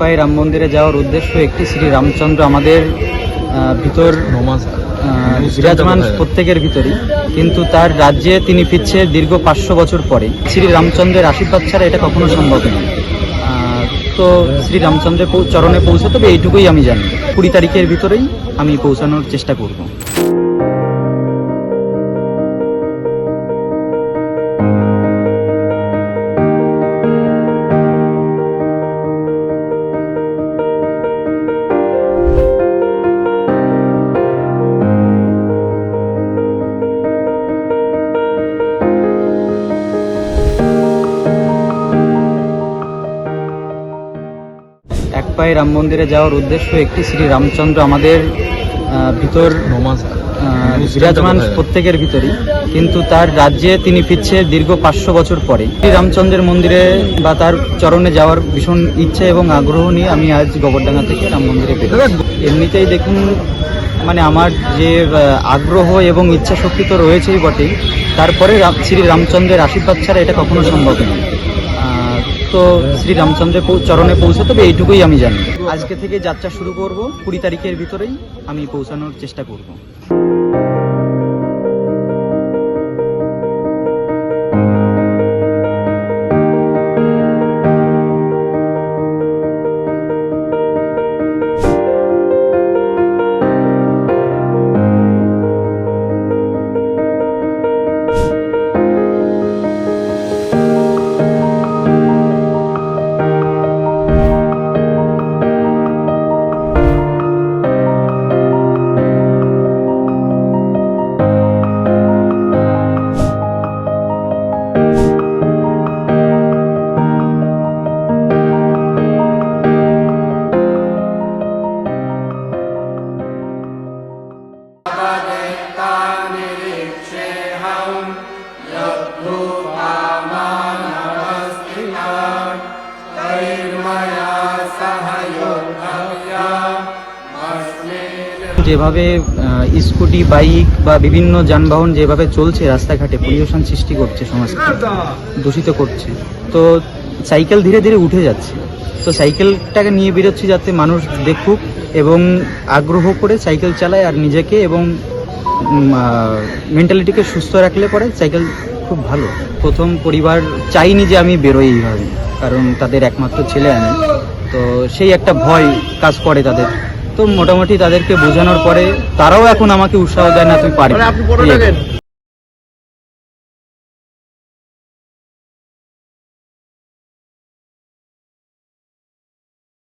পায়ে রাম মন্দিরে যাওয়ার উদ্দেশ্য একটি শ্রী রামচন্দ্র আমাদের ভিতর বিরাজমান প্রত্যেকের ভিতরই। কিন্তু তার রাজ্যে তিনি ফিরছে দীর্ঘ পাঁচশো বছর পরে। শ্রী রামচন্দ্রের আশীর্বাদ ছাড়া এটা কখনো সম্ভব নয়। তো শ্রী রামচন্দ্রের চরণে পৌঁছাতে হবে এইটুকুই আমি জানি। কুড়ি তারিখের ভিতরেই আমি পৌঁছানোর চেষ্টা করব। এক পায়ে রাম মন্দিরে যাওয়ার উদ্দেশ্য একটি শ্রী রামচন্দ্র আমাদের ভিতর বিরাজমান প্রত্যেকের ভিতরই। কিন্তু তার রাজ্যে তিনি ফিরছে দীর্ঘ পাঁচশো বছর পরে। শ্রী রামচন্দ্রের মন্দিরে বা তার চরণে যাওয়ার ভীষণ ইচ্ছা এবং আগ্রহ নিয়ে আমি আজ গোবরডাঙ্গা থেকে রাম মন্দিরে এমনিতেই দেখুন মানে আমার যে আগ্রহ এবং ইচ্ছা শক্তি তো রয়েছেই বটেই। তারপরে রাম- শ্রী রামচন্দ্রের আশীর্বাদ ছাড়া এটা কখনো সম্ভব নয়। তো শ্রী রামচন্দ্রের চরণে পৌঁছে হবে এইটুকুই আমি জানি। আজকে থেকে যাত্রা শুরু করব, কুড়ি তারিখের ভিতরেই আমি পৌঁছানোর চেষ্টা করব। যেভাবে স্কুটি, বাইক বা বিভিন্ন যানবাহন যেভাবে চলছে, রাস্তাঘাটে পরিবেশন সৃষ্টি করছে, সমাজকে দূষিত করছে, তো সাইকেল ধীরে ধীরে উঠে যাচ্ছে। তো সাইকেলটাকে নিয়ে বেরোচ্ছি যাতে মানুষ দেখুক এবং আগ্রহ করে সাইকেল চালায় আর নিজেকে এবং মেন্টালিটিকে সুস্থ রাখলে পরে সাইকেল খুব ভালো। প্রথম পরিবার চাইনি যে আমি বেরোই এইভাবে, কারণ তাদের একমাত্র ছেলে আমি। তো সেই একটা ভয় কাজ করে তাদের। তো মোটামুটি তাদেরকে বোঝানোর পরে তারাও এখন আমাকে উৎসাহ দেয় না তুই পারবি